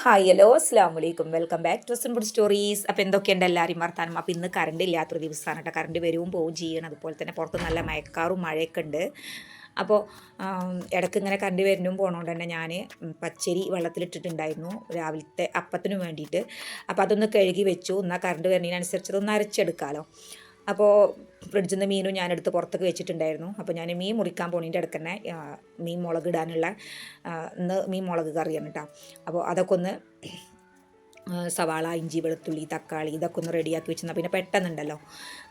Hi hello അസ്സാം വലൈക്കും welcome back to simple stories അപ്പോൾ എന്തൊക്കെയുണ്ട് എല്ലാവരും വർത്താനം? അപ്പോൾ ഇന്ന് കറണ്ട് ഇല്ലാത്തൊരു ദിവസമാണ് കേട്ടോ. കറണ്ട് വരുവും പോവും ചെയ്യണം. അതുപോലെ തന്നെ പുറത്ത് നല്ല മയക്കാറും മഴയൊക്കെ ഉണ്ട്. അപ്പോൾ ഇടയ്ക്ക് ഇങ്ങനെ കറണ്ട് വരുന്നും പോകണോണ്ട് തന്നെ ഞാൻ പച്ചരി വെള്ളത്തിലിട്ടിട്ടുണ്ടായിരുന്നു രാവിലത്തെ അപ്പത്തിന് വേണ്ടിയിട്ട്. അപ്പോൾ അതൊന്ന് കഴുകി വെച്ചു. എന്നാൽ കറണ്ട് വരുന്നതിനനുസരിച്ച് അതൊന്ന് അരച്ചെടുക്കാമല്ലോ അപ്പോൾ ഫ്രിഡ്ജിൽ നിന്ന് മീനും ഞാനെടുത്ത് പുറത്തേക്ക് വെച്ചിട്ടുണ്ടായിരുന്നു. അപ്പോൾ ഞാൻ മീൻ മുറിക്കാൻ പോണീന്റെ തന്നെ മീൻ മുളക് ഇടാനുള്ള ഇന്ന് മീൻ മുളക് കറിയാണ് കേട്ടോ അപ്പോൾ അതൊക്കെ ഒന്ന് സവാള ഇഞ്ചി വെളുത്തുള്ളി തക്കാളി ഇതൊക്കെ ഒന്ന് റെഡിയാക്കി വെച്ചിരുന്നു. പിന്നെ പെട്ടെന്നുണ്ടല്ലോ.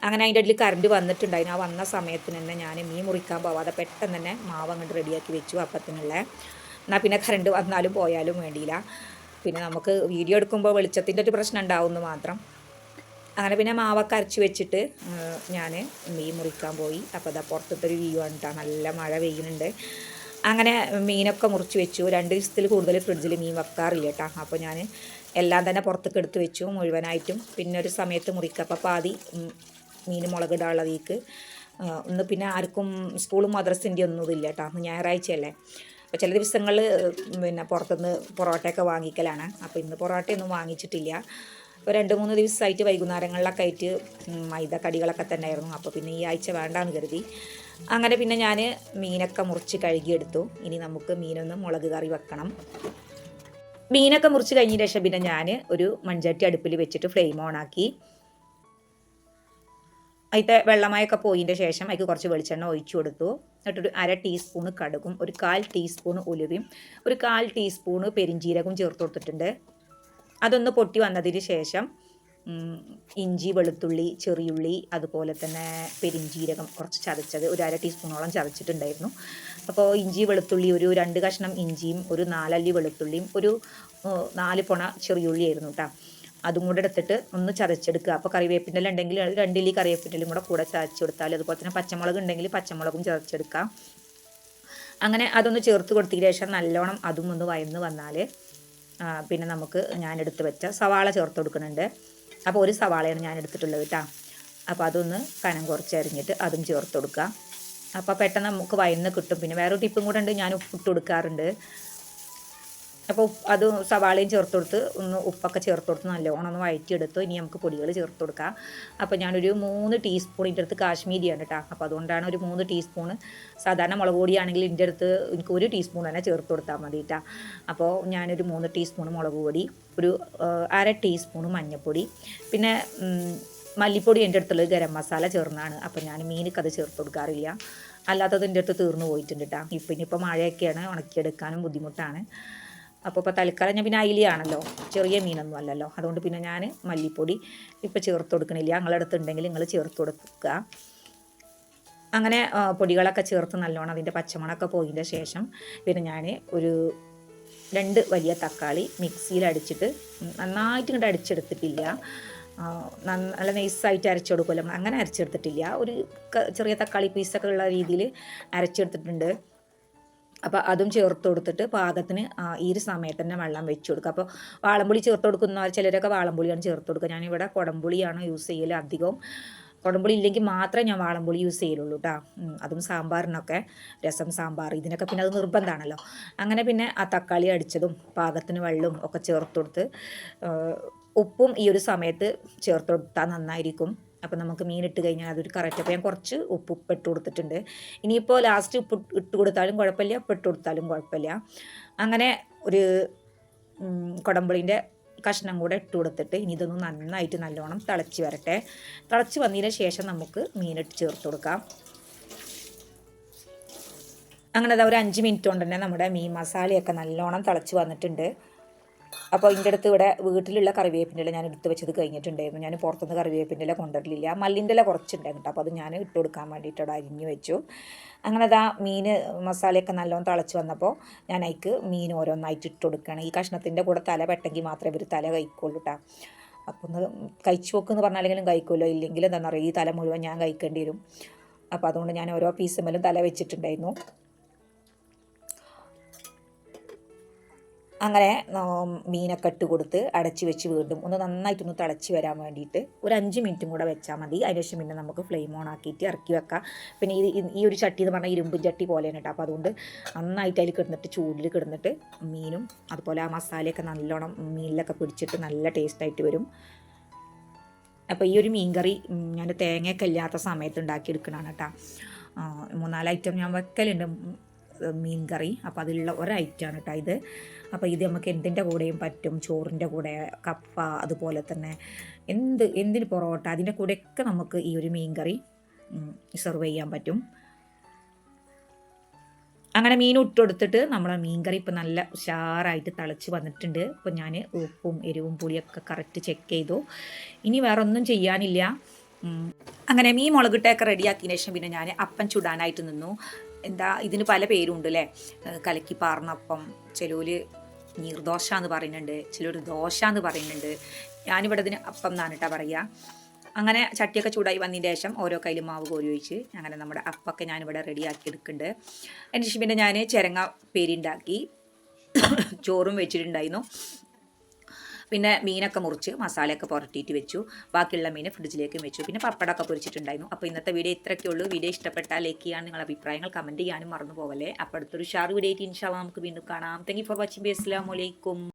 അങ്ങനെ അതിന്റെ ഇടയിൽ കറണ്ട് വന്നിട്ടുണ്ടായിരുന്നു. ആ വന്ന സമയത്തിന് തന്നെ ഞാൻ മീൻ മുറിക്കാൻ പോവാതെ പെട്ടെന്ന് തന്നെ മാവ് അങ്ങോട്ട് റെഡിയാക്കി വെച്ചു അപ്പത്തിനുള്ള. എന്നാൽ പിന്നെ കറണ്ട് വന്നാലും പോയാലും വേണ്ടിയില്ല. പിന്നെ നമുക്ക് വീഡിയോ എടുക്കുമ്പോൾ വെളിച്ചത്തിന്റെ ഒരു പ്രശ്നം ഉണ്ടാവുമെന്ന് മാത്രം. അങ്ങനെ പിന്നെ മാവൊക്കെ അരച്ച് വെച്ചിട്ട് ഞാൻ മീൻ മുറിക്കാൻ പോയി. അപ്പോൾ അതാ പുറത്തത്തെ ഒരു വ്യൂ ആണ് നല്ല മഴ പെയ്യുന്നുണ്ട്. അങ്ങനെ മീനൊക്കെ മുറിച്ച് വെച്ചു. രണ്ട് ദിവസത്തിൽ കൂടുതൽ ഫ്രിഡ്ജിൽ മീൻ വെക്കാറില്ല കേട്ടോ അപ്പോൾ ഞാൻ എല്ലാം തന്നെ പുറത്തേക്ക് എടുത്ത് വെച്ചു മുഴുവനായിട്ടും. പിന്നെ ഒരു സമയത്ത് മുറിക്കുക അപ്പോൾ പാതി മീൻ മുളകിടാനുള്ളതേക്ക് ഒന്ന് പിന്നെ ആർക്കും സ്കൂളും മദ്രസിന്റെ ഒന്നും ഇതില്ല കേട്ടോ ഞായറാഴ്ചയല്ലേ. അപ്പോൾ ചില ദിവസങ്ങളിൽ പിന്നെ പുറത്തുനിന്ന് പൊറോട്ടയൊക്കെ വാങ്ങിക്കലാണ്. അപ്പോൾ ഇന്ന് പൊറോട്ടയൊന്നും വാങ്ങിച്ചിട്ടില്ല. ഇപ്പോൾ രണ്ട് മൂന്ന് ദിവസമായിട്ട് വൈകുന്നേരങ്ങളിലൊക്കെ ആയിട്ട് മൈദ കടികളൊക്കെ തന്നെ ആയിരുന്നു അപ്പോൾ പിന്നെ ഈ ആഴ്ച വേണ്ടാന്ന് കരുതി. അങ്ങനെ പിന്നെ ഞാൻ മീനൊക്കെ മുറിച്ച് കഴുകിയെടുത്തു. ഇനി നമുക്ക് മീനൊന്ന് മുളക് കറി വെക്കണം. മീനൊക്കെ മുറിച്ച് കഴിഞ്ഞ ശേഷം പിന്നെ ഞാൻ ഒരു മൺചട്ടി അടുപ്പിൽ വെച്ചിട്ട് ഫ്ലെയിം ഓൺ ആക്കി. അതിന്റെ വെള്ളമായൊക്കെ പോയതിന്റെ ശേഷം അതിക്ക് കുറച്ച് വെളിച്ചെണ്ണ ഒഴിച്ചു കൊടുത്തു. എന്നിട്ടൊരു അര ടീസ്പൂൺ കടുകും ഒരു കാൽ ടീസ്പൂൺ ഉലുവയും ഒരു കാൽ ടീസ്പൂൺ പെരിഞ്ജീരകവും ചേർത്ത് കൊടുത്തിട്ടുണ്ട്. അതൊന്ന് പൊട്ടി വന്നതിന് ശേഷം ഇഞ്ചി വെളുത്തുള്ളി ചെറിയുള്ളി അതുപോലെ തന്നെ പെരിഞ്ജീരകം കുറച്ച് ചതച്ചത് ഒരു അര ടീസ്പൂണോളം ചതച്ചിട്ടുണ്ടായിരുന്നു. അപ്പോൾ ഇഞ്ചി വെളുത്തുള്ളി ഒരു രണ്ട് കഷ്ണം ഇഞ്ചിയും ഒരു നാലല്ലി വെളുത്തുള്ളിയും ഒരു നാല് പൊണ ചെറിയുള്ളി ആയിരുന്നു കേട്ടോ അതും കൂടെ എടുത്തിട്ട് ഒന്ന് ചതച്ചെടുക്കുക. അപ്പോൾ കറിവേപ്പിന്റെ ഉണ്ടെങ്കിൽ രണ്ടില്ലി കറിവേപ്പിന്റെലും കൂടെ കൂടെ ചതച്ച് കൊടുത്താൽ അതുപോലെ തന്നെ പച്ചമുളക് ഉണ്ടെങ്കിൽ പച്ചമുളകും ചതച്ചെടുക്കാം. അങ്ങനെ അതൊന്ന് ചേർത്ത് കൊടുത്തതിന് ശേഷം നല്ലോണം അതും ഒന്ന് വയന്ന് വന്നാൽ പിന്നെ നമുക്ക് ഞാൻ എടുത്ത് വെച്ച സവാള ചേർത്ത് കൊടുക്കുന്നുണ്ട്. അപ്പോൾ ഒരു സവാളയാണ് ഞാൻ എടുത്തിട്ടുള്ളത് കേട്ടോ അപ്പോൾ അതൊന്ന് കനം കുറച്ച് അരിഞ്ഞിട്ട് അതും ചേർത്ത് കൊടുക്കുക അപ്പോൾ പെട്ടെന്ന് നമുക്ക് വയന്ന് കിട്ടും. പിന്നെ വേറൊരു ടിപ്പും കൂടെ ഉണ്ട്. ഞാൻ ഉപ്പിട്ട് കൊടുക്കാറുണ്ട്. അപ്പോൾ അത് സവാളയും ചേർത്ത് കൊടുത്ത് ഒന്ന് ഉപ്പൊക്കെ ചേർത്ത് കൊടുത്ത് നല്ലോണം ഒന്ന് വഴറ്റിയെടുത്തു. ഇനി നമുക്ക് പൊടികൾ ചേർത്ത് കൊടുക്കാം. അപ്പോൾ ഞാനൊരു മൂന്ന് ടീസ്പൂൺ ഇതിന്റെ അടുത്ത് കാശ്മീരിയാണ് കേട്ടോ അപ്പോൾ അതുകൊണ്ടാണ് ഒരു മൂന്ന് ടീസ്പൂൺ സാധാരണ മുളക് പൊടിയാണെങ്കിൽ ഇതിന്റെ അടുത്ത് എനിക്ക് ഒരു ടീസ്പൂൺ തന്നെ ചേർത്ത് കൊടുത്താൽ മതി കേട്ടോ അപ്പോൾ ഞാനൊരു മൂന്ന് ടീസ്പൂൺ മുളക് പൊടി ഒരു അര ടീസ്പൂൺ മഞ്ഞൾപ്പൊടി പിന്നെ മല്ലിപ്പൊടി എന്റെ അടുത്തുള്ളത് ഗരം മസാല ചേർന്നാണ്. അപ്പോൾ ഞാൻ മീനൊക്കെ അത് ചേർത്ത് കൊടുക്കാറില്ല. അല്ലാത്തത് എന്റെ അടുത്ത് തീർന്നു പോയിട്ടുണ്ട് കേട്ടോ ഇപ്പം ഇനിയിപ്പോൾ മഴയൊക്കെയാണ് ഉണക്കിയെടുക്കാനും ബുദ്ധിമുട്ടാണ്. അപ്പോൾ ഇപ്പോൾ തൽക്കാലം ഞാൻ പിന്നെ അയിലയാണല്ലോ. ചെറിയ മീനൊന്നും അല്ലല്ലോ. അതുകൊണ്ട് പിന്നെ ഞാൻ മല്ലിപ്പൊടി ഇപ്പോൾ ചേർത്ത് കൊടുക്കണില്ല. നിങ്ങളുടെ അടുത്തുണ്ടെങ്കിൽ നിങ്ങൾ ചേർത്ത് കൊടുക്കുക. അങ്ങനെ പൊടികളൊക്കെ ചേർത്ത് നല്ലോണം അതിന്റെ പച്ചമണമൊക്കെ പോയതിന്റെ ശേഷം പിന്നെ ഞാൻ ഒരു രണ്ട് വലിയ തക്കാളി മിക്സിയിൽ അടിച്ചിട്ട് നന്നായിട്ട് ഇങ്ങോട്ട് അടിച്ചെടുത്തിട്ടില്ല. നല്ല നൈസായിട്ട് അരച്ചെടുക്കുമല്ലോ. അങ്ങനെ അരച്ചെടുത്തിട്ടില്ല. ഒരു ചെറിയ തക്കാളി പീസൊക്കെ ഉള്ള രീതിയിൽ അരച്ചെടുത്തിട്ടുണ്ട്. അപ്പോൾ അതും ചേർത്ത് കൊടുത്തിട്ട് പാകത്തിന് ഈ ഒരു സമയത്ത് തന്നെ വെള്ളം വെച്ച് കൊടുക്കുക. അപ്പോൾ വാളംപുളി ചേർത്ത് കൊടുക്കുന്ന ചിലരൊക്കെ വാളംപുളിയാണ് ചേർത്ത് കൊടുക്കുക. ഞാനിവിടെ കുടംപുളിയാണ് യൂസ് ചെയ്യൽ അധികവും. കുടംപുളി ഇല്ലെങ്കിൽ മാത്രമേ ഞാൻ വാളംപുളി യൂസ് ചെയ്യലുള്ളൂ കേട്ടോ അതും സാമ്പാറിനൊക്കെ രസം സാമ്പാർ ഇതിനൊക്കെ പിന്നെ അത് നിർബന്ധമാണല്ലോ അങ്ങനെ പിന്നെ ആ തക്കാളി അടിച്ചതും പാകത്തിന് വെള്ളവും ഒക്കെ ചേർത്ത് കൊടുത്ത് ഉപ്പും ഈ ഒരു സമയത്ത് ചേർത്ത് കൊടുത്താൽ നന്നായിരിക്കും. അപ്പോൾ നമുക്ക് മീൻ ഇട്ട് കഴിഞ്ഞാൽ അതൊരു കറക്റ്റ്. അപ്പോൾ ഞാൻ കുറച്ച് ഉപ്പ് ഇട്ട് കൊടുത്തിട്ടുണ്ട്. ഇനിയിപ്പോൾ ലാസ്റ്റ് ഉപ്പ് ഇട്ട് കൊടുത്താലും കുഴപ്പമില്ല ഉപ്പ് ഇട്ട് കൊടുത്താലും കുഴപ്പമില്ല. അങ്ങനെ ഒരു കുടമ്പളിന്റെ കഷ്ണം കൂടെ ഇട്ട് കൊടുത്തിട്ട് ഇനി ഇതൊന്ന് നന്നായിട്ട് നല്ലോണം തിളച്ച് വരട്ടെ. തിളച്ച് വന്നതിന് ശേഷം നമുക്ക് മീനിട്ട് ചേർത്ത് കൊടുക്കാം. അങ്ങനെ അതാ ഒരു അഞ്ച് മിനിറ്റ് കൊണ്ട് തന്നെ നമ്മുടെ മീൻ മസാലയൊക്കെ നല്ലോണം തിളച്ച് വന്നിട്ടുണ്ട്. അപ്പോൾ ഇതിന്റെ അടുത്ത് ഇവിടെ വീട്ടിലുള്ള കറിവേപ്പിന്റെ ഇല ഞാൻ എടുത്ത് വെച്ചത് കഴിഞ്ഞിട്ടുണ്ടായിരുന്നു. ഞാൻ പുറത്തുനിന്ന് കറിവേപ്പിന്റെ ഇല കൊണ്ടുവരലില്ല. മല്ലിന്റെ ഇല കുറച്ചുണ്ടായിരുന്നു അപ്പോൾ അത് ഞാൻ ഇട്ട് കൊടുക്കാൻ വേണ്ടിയിട്ട് അവിടെ അരിഞ്ഞു വെച്ചു. അങ്ങനെ അതാ മീൻ മസാലയൊക്കെ നല്ലോണം തിളച്ച് വന്നപ്പോൾ ഞാൻ അതിക്ക് മീൻ ഓരോന്നായിട്ട് ഇട്ട് കൊടുക്കുകയാണ്. ഈ കഷ്ണത്തിന്റെ കൂടെ തല പെട്ടെങ്കിൽ മാത്രമേ ഇവർ തല കഴിക്കുള്ളൂ കേട്ടോ. അപ്പോൾ ഒന്ന് കഴിച്ചു നോക്കുമെന്ന് പറഞ്ഞാലെങ്കിലും കഴിക്കുമല്ലോ. ഇല്ലെങ്കിൽ എന്താണെന്ന് പറയുക ഈ തല മുഴുവൻ ഞാൻ കഴിക്കേണ്ടി വരും. അപ്പോൾ അതുകൊണ്ട് ഞാൻ ഓരോ പീസുമേലും തല വെച്ചിട്ടുണ്ടായിരുന്നു. അങ്ങനെ മീനൊക്കെ ഇട്ട് കൊടുത്ത് അടച്ച് വെച്ച് വീണ്ടും ഒന്ന് നന്നായിട്ടൊന്ന് തിളച്ച് വരാൻ വേണ്ടിയിട്ട് ഒരു അഞ്ച് മിനിറ്റും കൂടെ വെച്ചാൽ മതി. അതിനുശേഷം പിന്നെ നമുക്ക് ഫ്ലെയിം ഓൺ ആക്കിയിട്ട് ഇറക്കി വെക്കാം. പിന്നെ ഈ ഈ ഒരു ചട്ടി എന്ന് പറഞ്ഞാൽ ഇരുമ്പും ചട്ടി പോലെയാണ് കേട്ടോ. അപ്പോൾ അതുകൊണ്ട് നന്നായിട്ട് അതിൽ കിടന്നിട്ട് ചൂടിൽ കിടന്നിട്ട് മീനും അതുപോലെ ആ മസാലയൊക്കെ നല്ലോണം മീനിലൊക്കെ പിടിച്ചിട്ട് നല്ല ടേസ്റ്റായിട്ട് വരും. അപ്പോൾ ഈ ഒരു മീൻകറി കറി ഞാൻ തേങ്ങയൊക്കെ ഇല്ലാത്ത സമയത്ത് ഉണ്ടാക്കിയെടുക്കണതാണ് കേട്ടോ. മൂന്നാൽ ഐറ്റം ഞാൻ വെക്കലുണ്ട്. മീൻ കറി അപ്പോൾ അതിലുള്ള ഒരു ഐറ്റമാണ് കേട്ടോ ഇത്. അപ്പോൾ ഇത് നമുക്ക് എന്തിന്റെ കൂടെയും പറ്റും? ചോറിന്റെ കൂടെ കപ്പ അതുപോലെ തന്നെ എന്ത് എന്തിന് പൊറോട്ട? അതിന്റെ കൂടെയൊക്കെ നമുക്ക് ഈ ഒരു മീൻ കറി സെർവ് ചെയ്യാൻ പറ്റും. അങ്ങനെ മീൻ ഇട്ടെടുത്തിട്ട് നമ്മളെ മീൻ കറി ഇപ്പം നല്ല ഉഷാറായിട്ട് തിളച്ച് വന്നിട്ടുണ്ട്. ഇപ്പം ഞാൻ ഉപ്പും എരിവും പുളിയൊക്കെ കറക്റ്റ് ചെക്ക് ചെയ്തു. ഇനി വേറെ ഒന്നും ചെയ്യാനില്ല അങ്ങനെ മീൻ മുളകിട്ടൊക്കെ റെഡിയാക്കിയതിന് ശേഷം പിന്നെ ഞാൻ അപ്പം ചുടാനായിട്ട് നിന്നു. എന്താ ഇതിന് പല പേരുണ്ട് അല്ലേ കലക്കി പാർന്നപ്പം ചിലര് നീർദോശ എന്ന് പറയുന്നുണ്ട് ചിലർ ദോശ എന്ന് പറയുന്നുണ്ട്. ഞാനിവിടെ ഇതിന് അപ്പം എന്നാണ് പറയുക. അങ്ങനെ ചട്ടിയൊക്കെ ചൂടായി വന്നതിന് ശേഷം ഓരോ കയ്യിലും മാവ് കോരി ഒഴിച്ച് അങ്ങനെ നമ്മുടെ അപ്പൊക്കെ ഞാനിവിടെ റെഡിയാക്കി എടുക്കുന്നുണ്ട്. അതിന് ശേഷം പിന്നെ ഞാൻ ചിരങ്ങ പേരുണ്ടാക്കി ചോറും വെച്ചിട്ടുണ്ടായിരുന്നു. പിന്നെ മീനൊക്കെ മുറിച്ച് മസാലയൊക്കെ പുരട്ടിയിട്ട് വെച്ചു. ബാക്കിയുള്ള മീൻ ഫ്രിഡ്ജിലേക്കും വെച്ചു. പിന്നെ പപ്പടമൊക്കെ പൊരിച്ചിട്ടുണ്ടായിരുന്നു. അപ്പോൾ ഇന്നത്തെ വീഡിയോ ഇത്രയൊക്കെ ഉള്ളൂ. വീഡിയോ ഇഷ്ടപ്പെട്ടാൽ ലൈക്ക് ചെയ്യാൻ നിങ്ങളുടെ അഭിപ്രായങ്ങൾ കമന്റ് ചെയ്യാനും മറന്നു പോകല്ലേ അപ്പോൾ അടുത്തൊരു ഷാർ വീഡിയോ ഇൻഷാല്ല നമുക്ക് വീണ്ടും കാണാം. താങ്ക് ഫോർ വാച്ചിങ് ബി അസ്സാം വലൈക്കും